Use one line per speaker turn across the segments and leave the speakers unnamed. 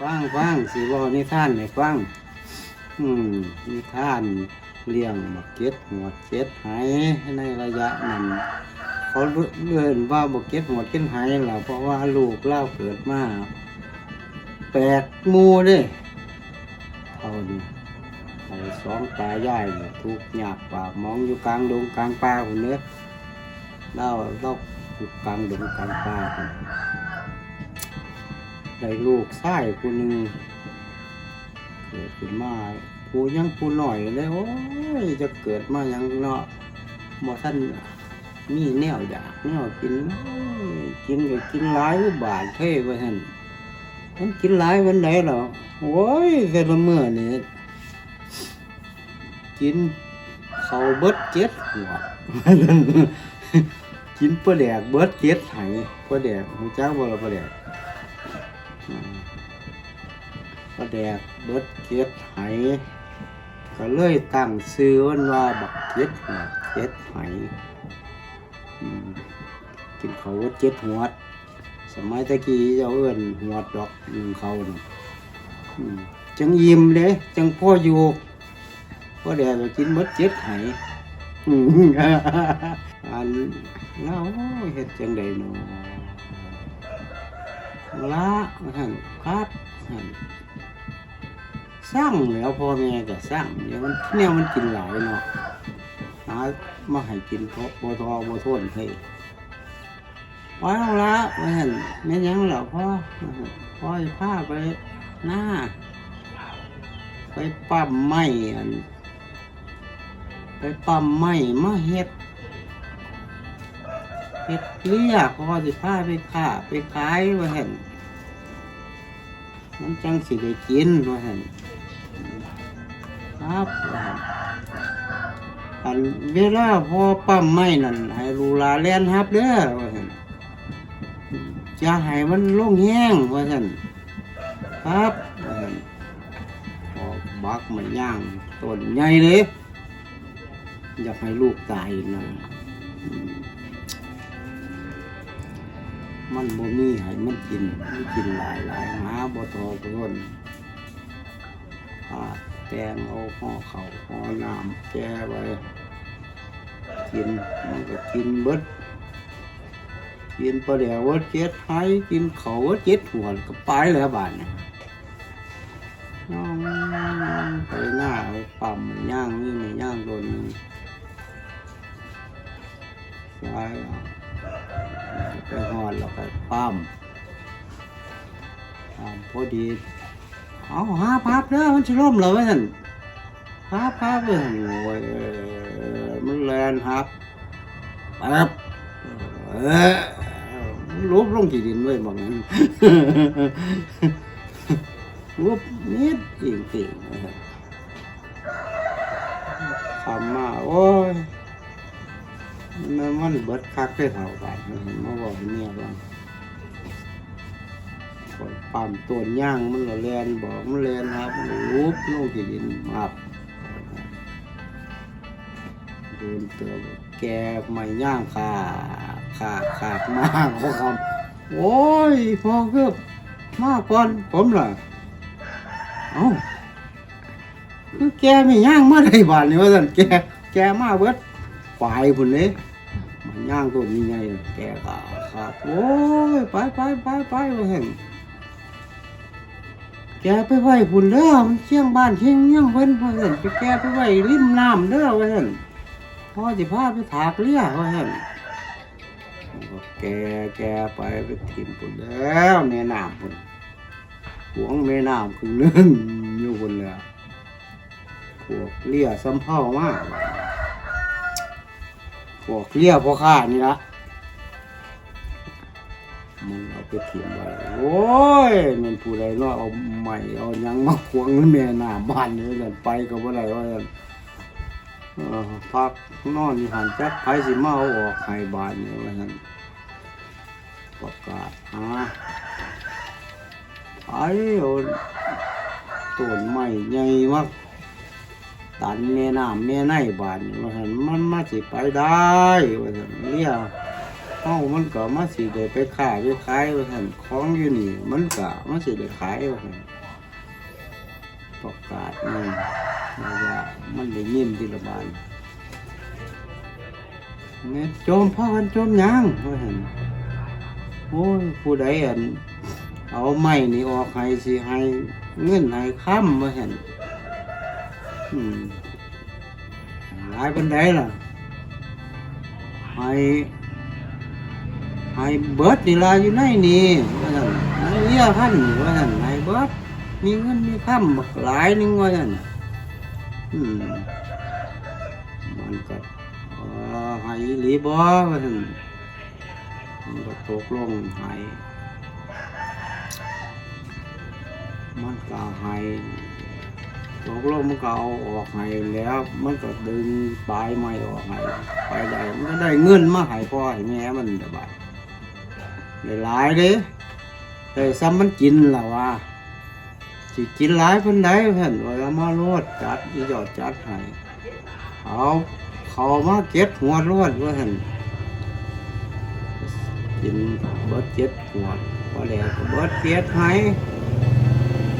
ฟังฟังสิบอนิท่านให้ฟังอืมนิท่านเลี้ยงบักเก็ดหัวเก็ดไหในระยะนั้นเขาเลื่อนว่าบักเก็ดหัวเก็ดไหล่ะเพราะว่าลูกเล่าเกิดมาแปลกหมูด้เอาดิไอ้สองตายายเนี่ยทุกข์ยากปากมองอยู่กลางดงกลางป่าคนเนี้ยเล่าเล่ากลางดงกลางป่าคน ได้ลูกชายคนหนึ่งเกิดขึ้นมาผู้ยังผู้หน่อยเลยโอ้ยจะเกิดมายังเนาะบ่ท่านมีแนวอยากแนวกินกินก็กินหลายบาทเท่ไปท่านมันกินหลายวันไหนหรอโอ้ยแต่ละเมื่อนี่กินเขาเบิดเจ็ดหัวกินปลาแดกเบิดเจ็ดไหปลาแดกหูจ้าบ่ละปลาแดก แดกเบิดเก็ดไหก็เลยตั้งซื้อวันว่าบักเก็ดหัวเก็ดไหกินเขาวเจ็ดหัวสมัยตะกี้เจ้าเอิ้นหัวดอกหนึ่งเขานี่จังยิ้มเด้จังพ่ออยู่พ่อแดกก็กินเบิดเจ็ดไหอันเล่าเฮ็ดจังใดเนาะละหันครับหัน สร้างแล้วพ่อแม่ก็สร้างเนี่ยมันเนี่ยมันกินหลายเนาะหามาให้กินเพราะบทอบทนให้ไว้เอาละไว้หั่นแม่ยังเหรอพ่อพ่อจะพาไปหน้า ไปปั๊มไม้อันไปปั๊มไม้มาเฮ็ดเฮ็ดเลียเพราะว่าสิพาไปค้าไปขายว่าหั่นมันจังสิได้กินว่าหั่น ครับอันเวลาพอปั๊มไม้นั่นให้ลูลานเล่นฮับเด้อว่าหั่นจะให้มันลงแห้งว่าหั่นครับว่าหั่นพอบักมันย่างต้นใหญ่เลยอยากให้ลูกตายนะมันบ่มีให้มันกินมันกินหลายหลายหาบ่ทอบ่ทนอ่า แตงเอาห่อเขาห่อน้ำแก้ไว้กินมันก็กินเบิดกินปลาแดกเวัดเจ็ดไห้กินเขาวเวัดเจ็ดหัวก็ไปแล้วบาดเนี่ยน้องไปหน้าไปปั๊มย่างนี่นี่ย่างโดนนึงไปไปหอดแล้วก็ปั๊มปั๊มพอดี เอาหาพับเด้อมันจะล่มเหรอวะท่านพับพับเลยโอ้ยมันแลนฮับปั๊บเออมันลุบลงที่ดินไว้บางนั้นลุบนิดจริงๆนะครับทำมาโอ้ยมันมันเบิดคักได้เท่ากันมาบอกเมียบ้าง อยปั๊มตัวย่างมันละแลนบอกมันแลนครับมันรูปลงที่ดินมาบโดนเตือแกไม่ย่างขาขาขาดมากพวกคำโอ้ยพอเกือบมาก่อนผมล่ะเอ้าคือแกไม่ย่างมาได้บาทนี่ว่าสันแกแกมาเบิดฝ่ายพุ่นเลยมันย่างตัวนี้ไงแกก็ขาดโอ้ยไปไปไปไปว่าเห็น แกไปไหวพุ่นเด้อมันเชียงบ้านเชียงเมี่ยังเพิ่นว่าเห็นไปแกไปไหวริมน้ำเด้อว่าเห็นพ่อจะพาไปถากเลี้ยว่าเห็นแกแกไปไปถิ่มพุ่นแล้วแม่น้ำพุ่นหวงแม่น้ำคือเนึ่งอยู่พุ่นเลยพวกเลี้ยสำเภามากพวกเลี้ยพวกข้านี่ละ มึงเอาไปถิ่มไว้ โอ้ยมันผู้ใดเนาะเอาใหม่เอายังมาควงแม่หน้าบ้านนี่กันไปก็บ่ได้ว่าซั่นพักนอนอยู่หันจักไผสิมาเอาออกให้บานนี่ว่าซั่นประกาศหาไอ้เอาต้นไม้ใหญ่มากตันแม่น้ำแม่ในบ้านนี่ว่าซั่นมันมาสิไปได้ว่าซั่นเลี้ย เฮามันก็มาสิได้ไปค้าไปขายว่าซั่นของอยู่นี่ มันก็มาสิได้ขายว่าซั่นประกาศนี่ว่ามันได้ยินที่ละบานแม่โจมพ่อกันโจมยังว่าซั่นโอ้ยผู้ใดอันเอาไม้นี่ออกให้สิให้เงินให้ค้ำว่าซั่นอืมหลายปานใดล่ะให้ ให้เบิดนี่ล่ะอยู่ในนี่ว่าซั่นให้เลี้ยพันนี่ว่าซั่นให้เบิดมีเงินมีคำบักหลายนึงว่าซั่นอืมมันก็เอ่อให้อีหลีบ่ว่าซั่นมันก็ตกลงให้มันก็ให้ตกลงมันก็เอาออกให้แล้ว มันก็ดึงปลายไม้ออกให้ไปได้มันก็ได้เงินมาให้พ่อให้แม่มันสบาย ได้หลายเด้แต่ซ้ำมันกินล่ะว่าสิกินหลายเพิ่นได้เพิ่นว่ามาโลดจัดอีหยอดจัดให้เอาเขามาเก็บหัวโลดว่าหั่นกินเบิดเจ็ดหัวพอแล้วก็เบิดเจ็ดให้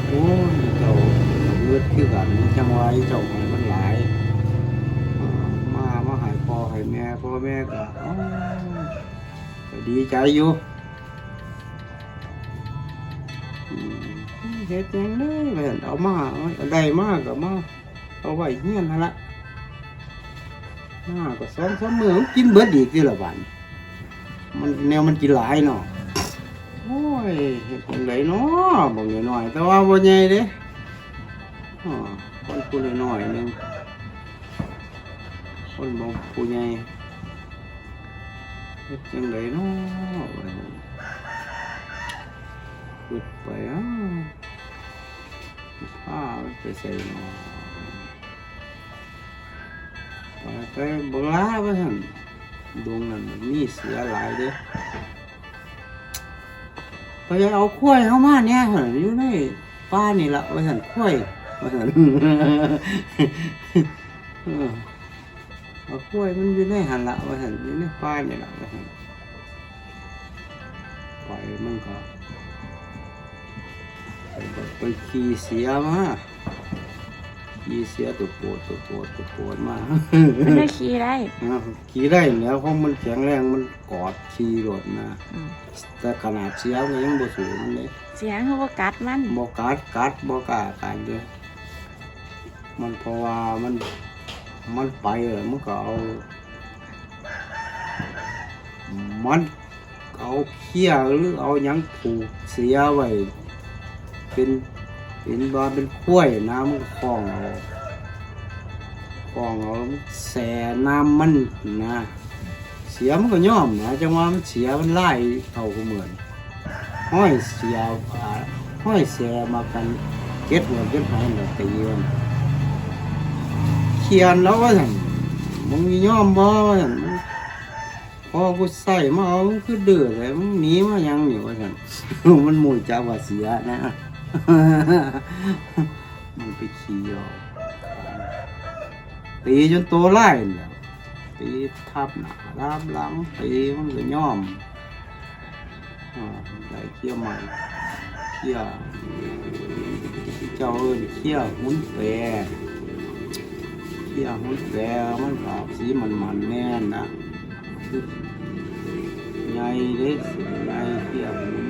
โอ้ยเจ้าเลือดคือกันจังหวะอีเจ้าให้มันหลายมามาหายพ่อใหายแม่พ่อแม่ก็ดีใจอยู่ เฮ็ดยังเลยแม่นเอามาได้มากก็มาเอาไว้เฮียนั่นละมาก็สองสามมื้อกินเบิดอีกทีละวันมันแนวมันกินหลายเนาะโอ้ยเฮ็ดจังไดเนาะบ่น้อยแต่ว่าบ่ใหญ่เด้อ๋อคนผู้น้อยๆหนึงคนบองผู้ใหญ่เฮ็ดจังไดเนาะ ขุดไปอ้าวผ้ามันไปใส่เนาะไปไปเบิ่งลาว่าซั่นดวงนั้นมีเสือหลายเด้ไปเอาข้วยเข้ามาเนี่ยหั่นอยู่ในป่านี่ละว่าซั่นข้วยว่าซั่นเอากล้วยมันอยู่ในหันละว่าหันอยู่ในป้านี่ละว่าหันไปมันก็ไปก็ ไปขี่เสียมาขี่เสียตัวปวดตัวปวดตัวปวดมา
มันได้ขี่ได้
อ้าวขี่ได้แล้วเพราะมันแข็งแรงมันกอดขี่รถนะ
อืม
แต่ขนาดเสียมันยังบ่สูงเลย
เสียงเขาว่ากัดมัน
บ่กัดกัดบ่กล้ากัดเลยมันเพราะว่ามันมันไปเลยมันก็เอา มันเอาเขี้ยหรือเอาหยังผูกเสียไว้ เป็นเป็นบาเป็นข้วยน้ำมันก็คลองเอาคลองเอามันแสน้ำมันนะ เสียมันก็ย่อมนะจังว่ามันเสียมันไล่เท่าก็เหมือนห้อยเสียห้อยเสียมากันเก็ดหัวเก็ดหายแบบตีมันเขียนแล้วว่าสั่นมึงย่อมบ่ว่าสั่นพอกูใส่มาเอาคือเดือดเลยมึงหนีมายังอยู่ว่าสั่นมันมุนจาว่าเสียนะ มันไปขี่เอาตีจนตัวไล่เนี่ยตีทับหน้าทับหลังตีมันก็ย่อมอได้เขี้ยวใหม่เขี้ยวเจ้าเอิ้นเขี้ยวหุ้นแปรเขี้ยวหุ้นแปรมันออกสีมันมันแน่นนะใหญ่เด้สีใหญ่เขี้ยวหุ้น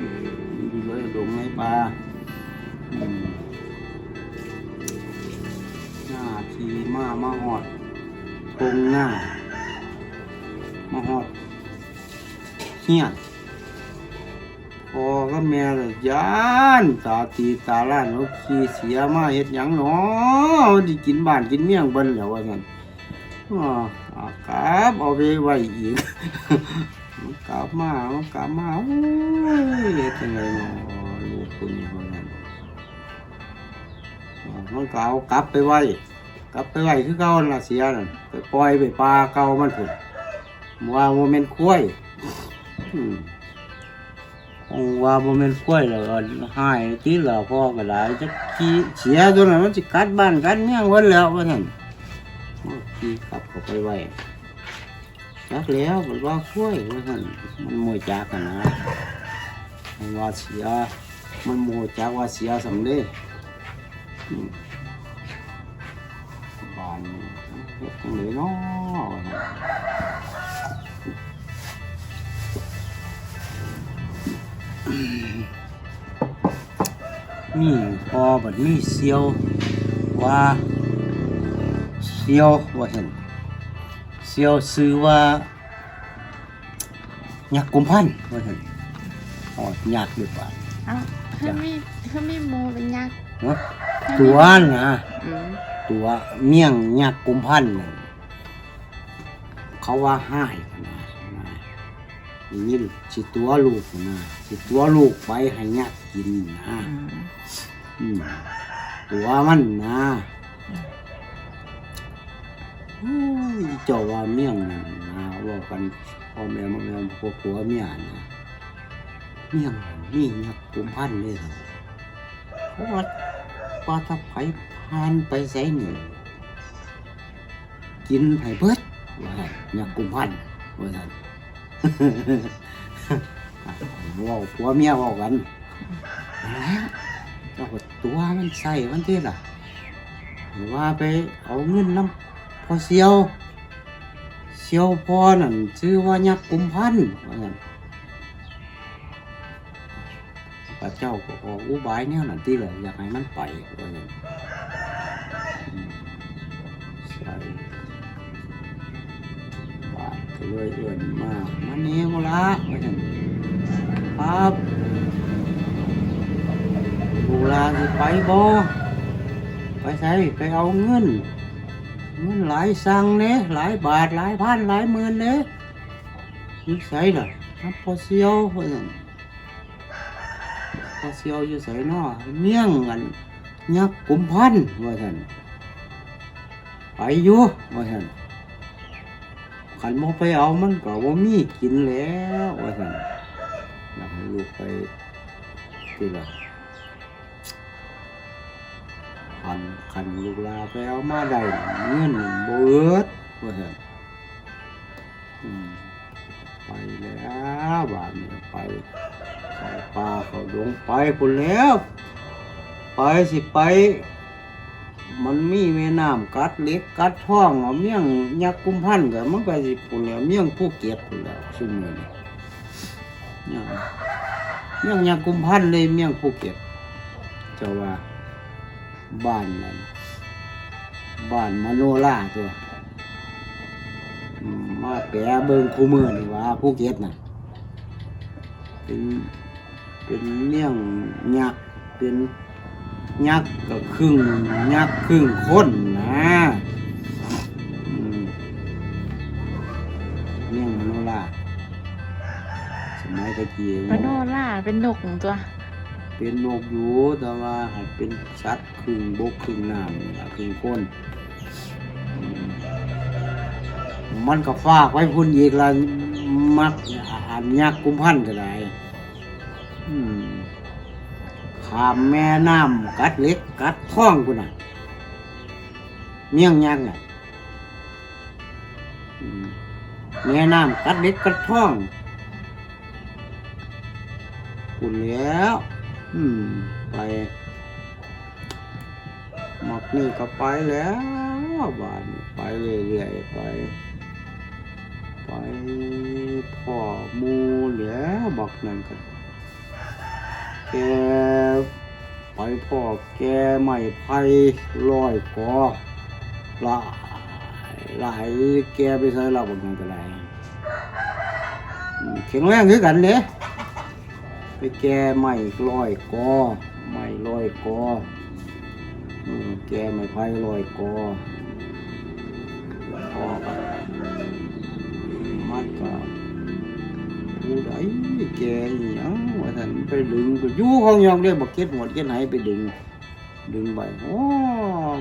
มันอยู่เลยดงในป่า หน้าทีมามาหอดทงหน้า มาหอดเฮียนพอก็แม่เลยยานตาตีตาล้านเขาขี่เสียมาเฮ็ดหยังหนอที่กินบ้านกินเมี่ยงเบิ่นแล้วว่าซั่นอ้อเอากลับเอาไปไว้อีกมันกลับมามันกลับมาโอ้ยเฮ็ดจังไดเนาะลูกคนนี้ว่ มันก็เอากลับไปไว้กลับไปไว้คือเก่านั่นล่ะเสียนั่นไปปล่อยไปปลาเก่ามันพุ่นว่าบ่แม่นควายอืมองว่าบ่แม่นกล้วยแล้วก็หายที่เหล่าพ่อก็ได้จักขี้เสียตัวนั้นมันสิกัดบ้านกัดเมืองเพิ่นแล้วว่าซั่นเอาขี้กลับเข้าไปไว้จักแล้วมันว่าคุ้ยว่าซั่นมันมวยจักกันนะมันว่าเสียมันโมจักว่าเสียสำเร็จ บ้านนี่เฮ็ดจังไดเนาะว่าซั่นมีพอบัดมีเซียวว่าเซียวว่าเห็นเซียวซื้อว่ายักษ์กุมพันธ์ว่าเห็นอ๋อยักษ์หรือเปล่า
เอ้าเพิ่นมีเพิ่นมีโมเป็นยักษ์
เนาะ
เพิ่นมี
ตัวนะ
อืม
ตัวเมี่ยงยักษ์กุมพันธ์น่ะเขาว่าห้ายนะนะอย่างนี้สิตัวลูกนะสิตัวลูกไปให้ยักษ์กินนะ
อืม
อืมตัวมันนะโอ้ยเจ้าว่าเมี่ยงนั่นนะว่ากันพ่อแม่พ่อแม่พวกผัวเมียนะเมี่ยงนี่ยักษ์กุมพันเลยเหรอเพราะว่า ปลาทับไผ่านไปใส่หนึ่งกินไผ่เบิดว่ายักกุมพันว่าท่านว่าผัวเมียว่ากันแล้วเจ้าตัวมันใส่มันที่ล่ะว่าไปเอาเงินน้ำพอเสียวเสียวพอนั่นชื่อว่ายักกุมพันว่างั้น พระเจ้าก็ออกอุบายแนวนั่นที่เลยอยากให้มันไปว่างนอืมใช่บาดก็เลยเอื่นมากมันนี้ก็ละว่างั้นครับดูแลาสิไปบ่ไปใส่ไปเอาเงินเงินหลายสั่งเน่หลายบาทหลายพันหลายหมื่นเน่อยู่ใส่ล่ะน้ำพอเสียวว่าซั่น พอเสียวอยู่ใส่นอเมี่ยงกันยักกุมพันว่าท่นไปอยู่ว่าท่นขันโมไปเอามันก็ว่ามีกินแล้วว่าท่นอยากให้ลูกไปที่ละคันคันลูกลาไปเอามาได้เงินเบิดว่าเถอะอืมไปแล้วบานี้ไป เขาป่าเขาดงไปพุ่นแล้ว ไปสิไป มันมีแม่น้ำกัดเล็กกัดท้องเอาเมี่ยงยักษ์กุมพันกับมันก็สิพุ่นแล้วเมี่ยงผู้เก็บพุ่นแล้วซึ่งเงินเนี่ยเมี่ยงยากุมพันเลยเมี่ยงภูเก็ตเจ้าว่าบ้านนั้นบ้านมโนราตัวมาแปะเบิงคูมือนี่ว่าภูเก็ตน่ะเป็น เป็นเมี่ยงยักษ์เป็นยักษ์ก็ครึ่งยักษ์ครึ่งคนนะอืมเมี่ยงมโนราสมัยตะกี้
ปะโนล่าเป็นนกตัว
เป็นนกอยู่แต่ว่าให้เป็นสัตว์ครึ่งบกครึ่งน้ำนี่ล่ะครึ่งคนอืมมันก็ฝากไว้พุ่นอีกละมักอันยักษ์กุมพันธ์ก็ได้อืม ขามแม่น้ำกัดเล็ก กัดท้องกูน่ะ เมี่ยงยักษ์น่ะแม่น้ำกัดเล็ก กัดท้องคุณแล้วอืมไปหมักนี่ก็ไปแล้วบ้านไปเรื่อยๆไป ไปพ่อมูแล้วบอกนั่นก็ แกไปพ่อแกไม่ไผ่ลอยกอหลายหลายแกไปใส่เราบอกนั่นก็ได้อืมแข็งแรงคือกันเด้ไปแก่ใหม่ลอยกอใหม่ลอยกอแกไม่ไผ่ลอยกอพอกับมัดกับผู้ใดแกอหยัง ว่าท่านไปดึงไปยู่ห้องยองได้บักเก็ตหมดเก็ตไหนไปดึง ดึงไปโอ้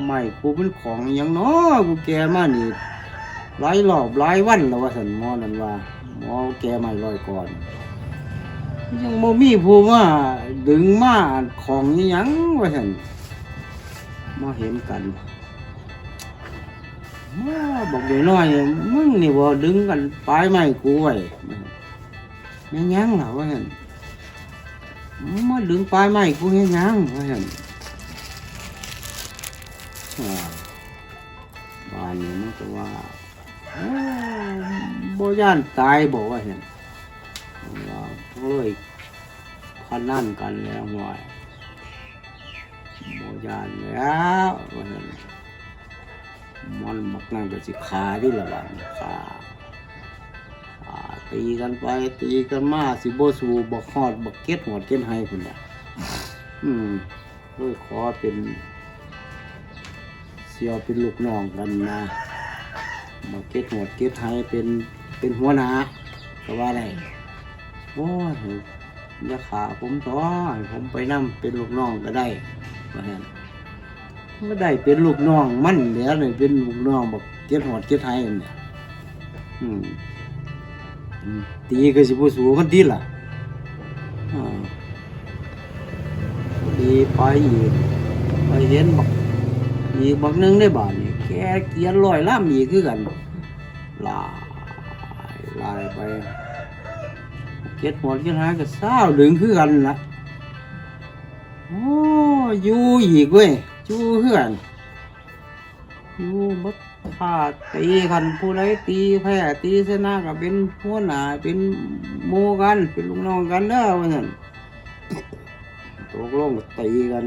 ไม่กูเป็นของยังเนาะกูแก่มานี่หลายรอบหลายวันแล้วว่าสันหมอนั่นว่าหมอแก่ไม่ลอยก่อน ยังบ่มีผู้มาดึงมาของยังว่าซั่นมาเห็นกันมาบอกเดี๋ยวน้อยมึงนี่บ่ดึงกันปลายไม้กูไว้แม่ยังล่ะว่าหั่น มาดึงปลายไม้กูเฮ็ดหยังว่าหั่นอ่าบ้านนี้มันก็ว่าโบ่ย่านตายบอกว่าเห็นว่าเลยพนันกันแล้วหวยบ่ย่านแล้วว่าเห็นมันมักนั่งก็สิขาที่ละบานขา ตีกันไปตีกันมาสิบสู้บ่ฮอดบ่เก็ดหอดเก็ดให้พุ่นน่ะอืมเลยขอเป็น เสียวเป็นลูกน้องกันนะบ่เก็ดหอดเก็ดให้เป็นเป็นหัวหน้าก็ว่าได้โอ้ยอย่าขาผมต่อผมไปนํเป็นลูกน้องก็ได้ว่าซั่นไม่ได้เป็นลูกน้องมั่นแหล้วเลยเป็นลูกน้องบอกเก็ดหอดเก็ดไทยเนี่ยอืม ตีก็สิบ่สู้มันตีล่ะอ่าดีไปอีกไปเห็นบักอีกบักหนึงได้บาทนี่แกเกียนลอยล่ามอีกคือกันลายลายไปเก็ดหอดเก็ดไทยก็เศร้าดึงคือกันละโอ้ยู่อีกเว้ยอยู่เพื่อนอยู่บัด ขาตีกันผู้ใดตีแพ้ตีชนะก็เป็นหัวหน้าเป็นโมกันเป็นลูกน้องกันเด้อว่าซั่นตกลงตีกัน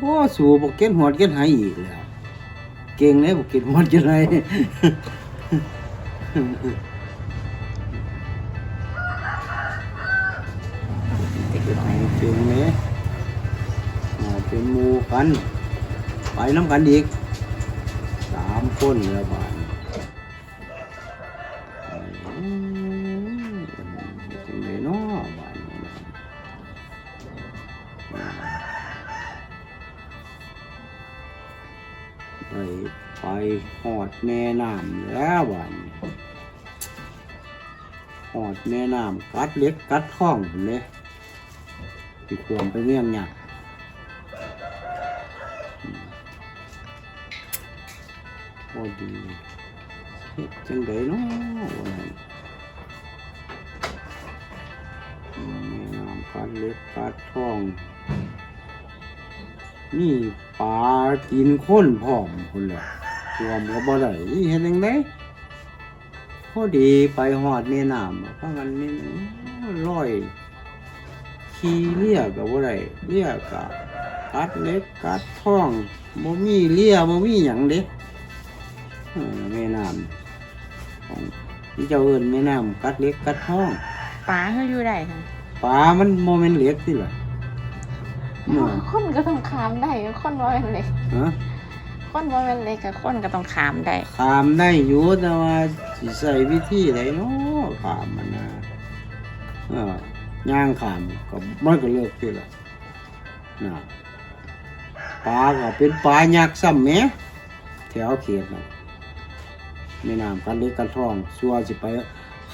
บ่สู้บ่เก็นหอดเก็นไหอีกแล้ว เก่งเลยบ่เก็นหอดเก็นไหเป็นไงเป็นไงอ่า เป็นหมูกัน ไปน้ำกันอีกสามคนแล้วบ้านอืมเป็นไงเนาะบ้านไปไปหอดแม่น้ำแล้วบ้านหอดแม่น้ำกัดเล็กกัดท้องเลยที่ควรไปเมี่ยงหยัก จังไดเนาะวันนั้มแม่น้ำกัดเล็กกัดท้อง นี่ปลากินข้นพร้อมคนละรวมก็บ่ได้เฮ็ดจังไดพอดีไปหอดแม่น้ำเพราะงั้นนี่ร้อยขี่เลียกับว่าไรเลียกับกัดเล็กกัดท้องบ่มีเลียบ่มีหยังเด็กแม่น้ำ ของที่เจ้าเอิ้นแม่น้ำกัดเล็กกัดท้อง
ป๋าเขาอยู่ได้ค่ะ
ปลามันโมเมนเล็กสิล่ะเนาะ
คนก็ต้องขามได้คนว่าเป็นเล็ก
ฮะ
คนว่าเป็นเล็กกับคนก็ต้องขามได้
ขามได้อยู่แต่ว่าสิใส่วิธีไหนเนาะขามมันนะเออย่างขามก็มันก็เลิกสิล่ะนะปลาก็เป็นปลายักษ์ซ้ำแหมแถวเขตเนาะ แม่น้ำกันเล็กกันท่องสัวสิไป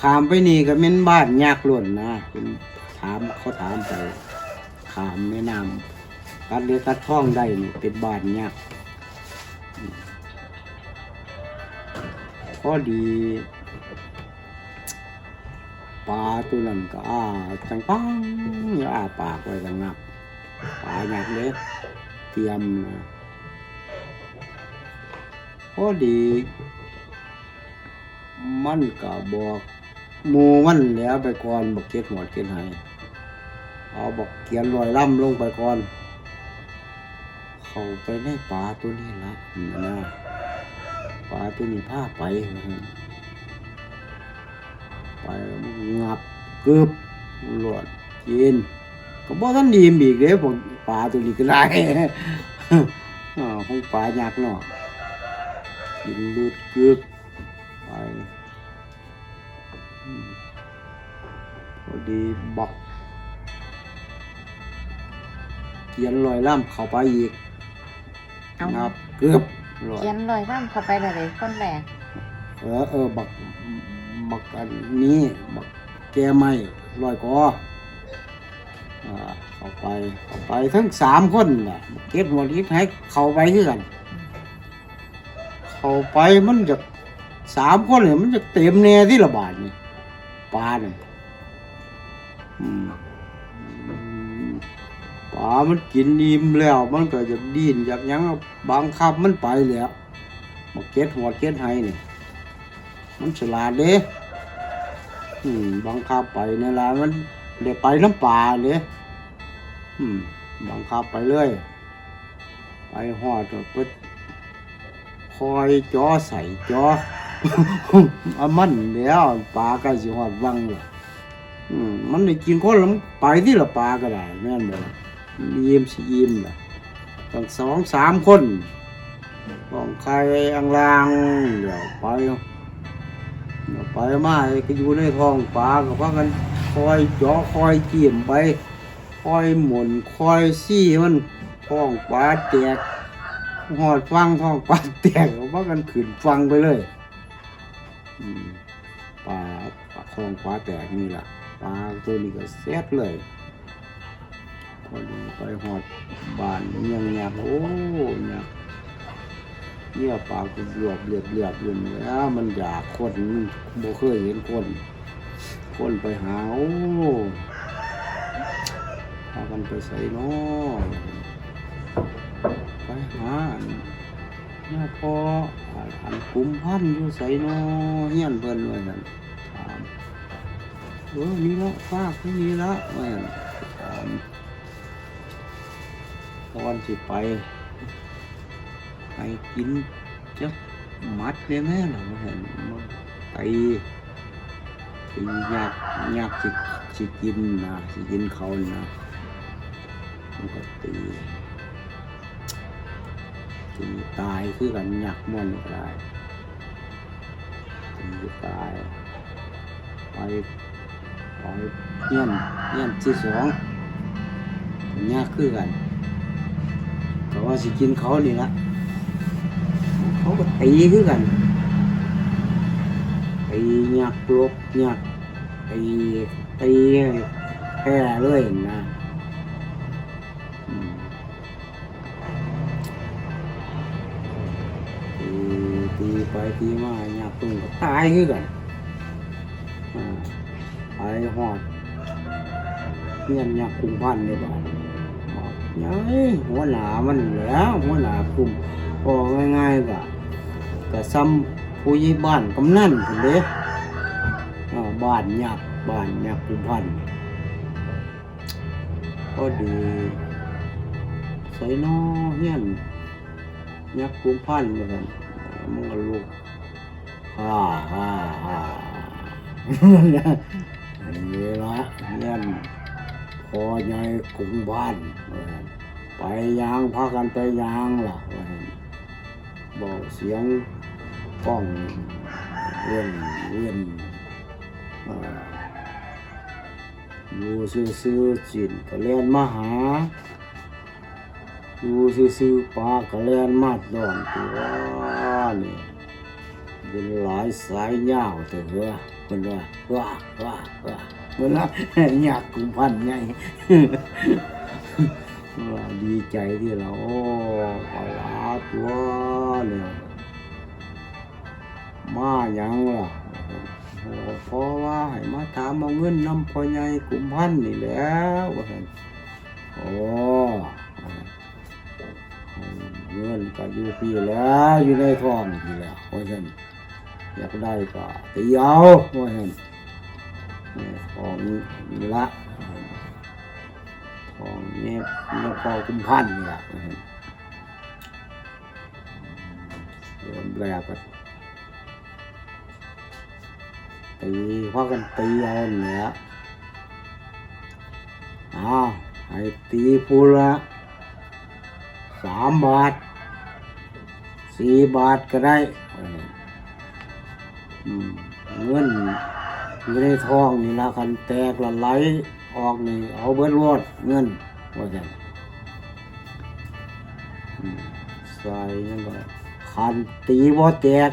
ขามไปนี่ก็เป็นบ้านยากล้วนนะเป็นถามเขาถามไปขามแม่น้ำกันเล็กกันท่องได้นี่เป็นบ้านยากอืมพอดีปลาตัวนั้นก็อ้าจังปังอย่าอ้าปากไว้จังงับปลาอยากเล็กเตรียมนะพอดี มันก็บอกหมูมันแหล้วไปก่อนบอกเก็ดหัวเก็ดไหเอาบอกเขียนรอยล่ำลงไปก่อน เข้าไปในป่าตัวนี้ละนะป่าตัวนี้พาไปไปงับเกือบหลอดกินก็บอกท่านดีมอีกเด้ผมป่าตัวนี้ก็ได้อ่าคงป่ายากเนาะกินลูดกึก ไปอืมพอดีบอกเขียนลอยล่ำเข้าไปอีก
เอา
นับ เกือบลอย
เขียนลอยน้ำเข้าไปเลยคนแรก
เออเออบักบักอันนี้บักแกไม่ลอยกออ่าเข้าไปเข้าไปทั้งสามคนน่ะเก็บหัวลิดให้เข้าไปคือกันเข้าไปมันจะ สามคนเนี่ยมันจะเต็มแน่ที่ละบาทนี่ปลาเนี่ยปลามันกินอิ่มแล้ว มันก็จะดิ้นอยากยังบางคับมันไปแล้วมาเก็ดหัวเก็ดให้เนี่ยมันฉลาดเด้บังคับไปในลามันเดี๋ยวไปน้ำป่าเด้บังคับไปเลยไปหอดก็คอยจอใส่จอ อามันแล้วปลาใกล้สิหอดวังและอืมมันได้กินคนแล้วมันไปที่ละปลาก็ได้แม่นบ่ยิ้มสิยิ้มล่ะตั้งสองสามคนของใครอังลางเดี๋ยวไปเดี๋ยวไปมาก็อยู่ในท้องปลาก็พากันคอยจ่อคอยเกี่ยมไป คอยหมุนคอยซี่มันท้องปลาแตกหอดฟังท้องปลาแตกก็พากันขึ้นฟังไปเลย ปลาปลาคลองปลาแตกนี่แหละปลาตัวนี้ก็แซ่บเลย พอดีไปหอดบานเมียงเงียบโอ้เนี่ยเนี่ยปลาก็เหลือบเหลือบเหลือบอยู่แล้วมันอยากคนมันบ่เคยเห็นคน คนไปหาโอ้พากันไปใส่น้อไปหาน เนี่ยพออันกุมพันอยู่ใส่นอเฮียนเพิ่นว่าซั่นถามเออนี่ละฝากที่นี่ละว่าซั่นถามตอนสิไปให้กินจักมัดเลยแม่ล่ะว่าซั่นไปไปอยากอยากสิสิกินนะสิกินเขานะมันก็ตี ตีตายคือกันหยักม่วนก็ได้ตีตายไปไปเยี่ยมเยี่ยมที่สองยากคือกันก็ว่าสิกินเขานี่ละเขาก็ตีคือกันตีหยักลบหยักตีตีแพ้เลยนะ ตีไปตีมาหยาบปึ้งก็ตายคือกันอ่าไปหอดเงี้ยนหยาบคุ้มพันเลยบ้านยัยหัวหนามันแล้วหัวหนาคุ้มพอง่ายๆก็ก็ซ้ำผู้ใหญ่บ้านกำนันคนเด้บ้านหยาบบ้านหยาบคุ้มพันก็ดีใส่นอเฮียนยักษ์กุมพันเหมือนกัน มันก็ลุกฮ่าฮ่าฮ่านนี้ละเงี้ยพอใหญ่กุมบ้านไปยางพากันไปยางล่ะบอกเสียงก้องเวียนเวียนอยู่ซื่อๆจินก็เล่นมาหา อยู่ซื่อๆปลากระแลนมาดอนตัวนี่เป็นหลายสายยาวแต่เหือมันว่าว้าว้าว้ามันละอยากกุมพันไงว่าดีใจที่เราโอ้ปลาตัวเนี่ยมาหยังล่ะเพราะว่าให้มาถามเอาเงินนำพ่อใหญ่กุมพันนี่แหล้วโอ้ เงินก็อยู่พี่แล้วอยู่ในท้องพี่แล้วเพราะฉะนั้นอยากได้ก็ตีเอาเพราะฉะนั้นของมีละของเนี่ยเนี่ยพอคุ้มพันนี่ละเพราะฉะนั้นเริ่มแรกก็ตีพากันตีเอาเนี่ยอ้าวให้ตีพูละ สามบาทสี่บาทก็ได้เงินอยู่ในทองนี่ละคันแตกละไหลออกนี่เอาเบิดรวดเงินว่าจังใส่ยังไงคันตีบ่แตก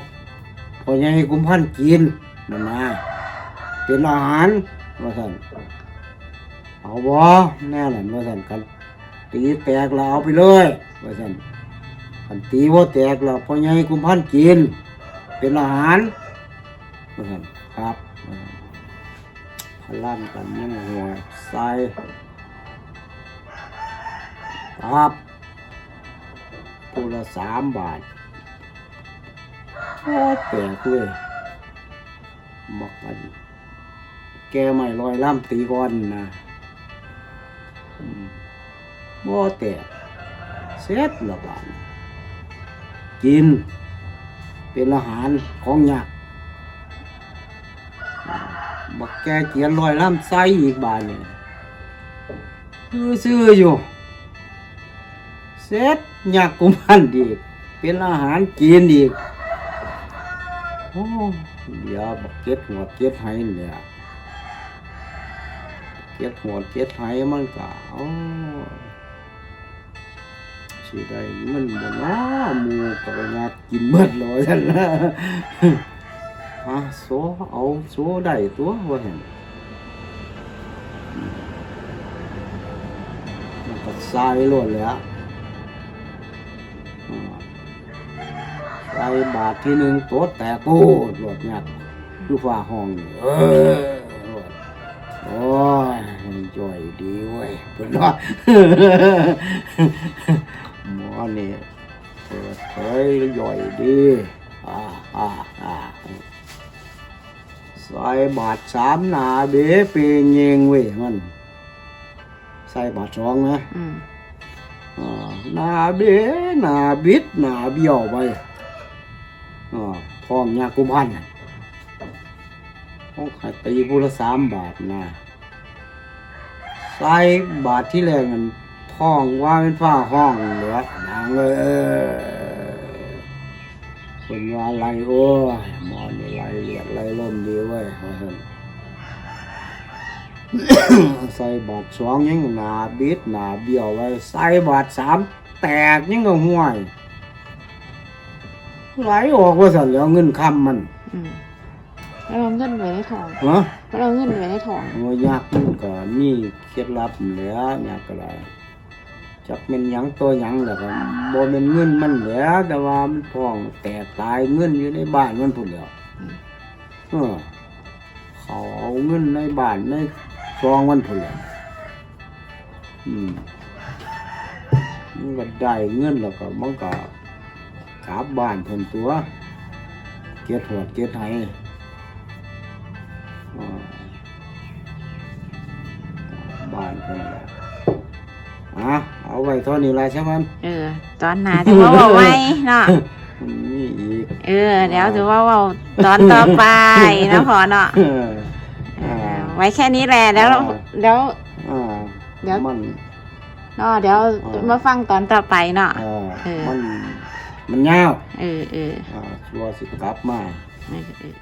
พอยังให้กุมพันกินมันนะเป็นอาหารว่าสั่นเอาบ่แน่นั่นว่าซั่นกันตีแตกแล้วเอาไปเลย ว่าซั่นคันตีบ่แตกแล้วพอใหญ่กุมพันกิน เป็นอาหารว่าซั่นครับว่าซั่นพลันกันยังหัวใส่ครับผู้ละสามบาทโอ้แปลกเลยบอกกันแกไม่ลอยล่ำตีก่อนนะอืมบ่แตก เสร็จละบาทกิน เป็นอาหารของยักษ์บักแกเขียนลอยล่ำไส้อีกบาทเนี่ยซื้อๆอยู่ เสร็จยักกุมันดีเป็นอาหารกินอีกโอ้เดี๋ยวบักเก็ดหัวเก็ดไห้เนี่ยเก็ดหัวเก็ดไห้มันก็เอา สิได้เงินบ่นาะหมูก็ยักกินเบิดเลยนั่นละฮะโซเอาโซได้ตัวว่าเห็นมันก็ใส่ล้วนแล้วใส่บาทที่หนึ่งโต๊ะแตกโอ้หลดงัดลูกฟ้าห้องเออโอ้ยจ่อยดีเว้ยเพิ่อนว่า อนี่เปิดเผยย่อยดีอ่าอ่าอ่าใส่บาทสามหนาเบ้เปงเงงเว้ยมัน ใส่บาทสองนะ
อืม
อ่าหนาเบ้หนาบิดหนาเบี้ยวไปอ่าทองยากุพันน่ะต้องขายตีผู้ละสามบาทนะใส่บาทที่แรงมัน ทองว่าเป็นฝ้าห้องเหลือนางเลยเออคนว่าไรโอ้ยหมอนี่ไรเลียดไรล่มดีเว้ยว่าซั่นใส่บาทสองยังหนาบิดหนาเบี้ยวไว้ใส่บาทสามแตกยังก็ห่วยไหลออกว่าสันแล้วเงินคำมัน
แล้วเราเงินไว้ในทอง
ฮะ
แล้วเราเงินไว้ในทอง
โอ้ยากมันก็มีเคล็ดลับเหลือยากก็ได้ จักเป็นหยังตัวหยังแหละก็บ่เป็นเงินมันเหลือแต่ว่ามันพองแตกตายเงินอยู่ในบ้านมันพุ่นแล้วเออเขาเอาเงินในบ้านในซองมันพุ่นแล้วอืมมันก็ได้เงินแล้วก็มันก็กลับบ้านเพิ่นตัว เก็ดหัวเก็ดไห้อ่ เอาไว้เท่านี้ละใช่ไหม
เออ ตอนหนาจะว่าเว่าไว้เนาะ
มันมีอีก
เออเดี๋ยวจะว่าเว่าตอนต่อไปเนาะพอเนาะ
เออ
เออไว้แค่นี้แหละแล้วเราเดี๋ยว
อ่า
เดี๋ยว
มัน
เนาะเดี๋ยว
อ่าม
มาฟังตอนต่อไปเนาะ
เออ
เออ
มันมันยาว
เออเออ
อ่าชัวร์สิกลับมา
เออเออ